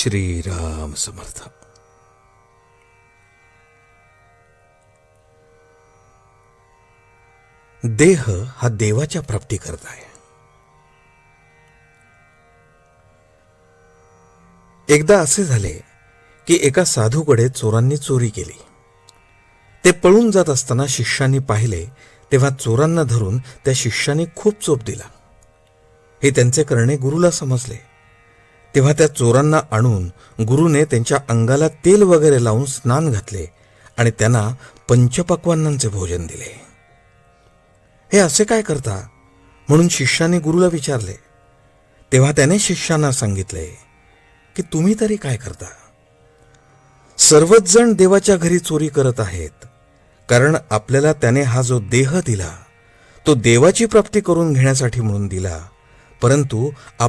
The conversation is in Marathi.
श्रीराम समर्थ। देह हा देवाच्या प्राप्ती करत आहे. एकदा असे झाले की एका साधूकडे चोरांनी चोरी केली. ते पळून जात असताना शिष्यांनी पाहिले तेव्हा चोरांना धरून त्या शिष्याने खूप चोप दिला. हे त्यांचे करणे गुरुला समजले. तेव्हा त्या चोरांना आणून गुरुने त्यांच्या अंगाला तेल वगैरे लावून स्नान घातले आणि त्यांना पंचपक्वान्नांचे भोजन दिले. हे असे काय करता? म्हणून शिष्याने गुरुला विचारले. तेव्हा त्याने शिष्यांना सांगितले की तुम्ही तरी काय करता? सर्वच जण देवाच्या घरी चोरी करत आहेत. कारण आपल्याला त्याने हा जो देह दिला तो देवाची प्राप्ती करून घेण्यासाठी म्हणून दिला. परंतु